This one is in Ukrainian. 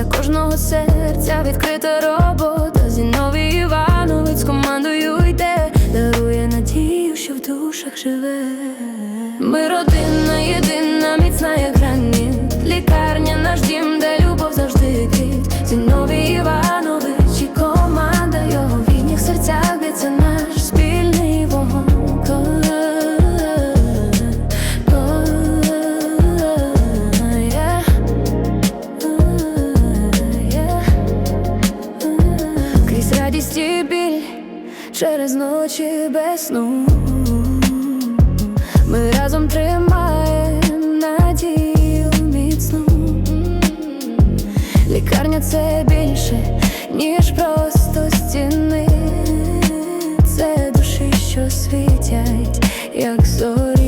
для кожного серця відкрита робота. Зіновій Івановець з командою йде, дарує надію, що в душах живе. Ми родина єдина, міцна як граніт Лікарня наш дім, де Радість і біль через ночі без сну. Ми разом тримаємо надію міцну. Лікарня це більше, ніж просто стіни. Це душі, що світять, як зорі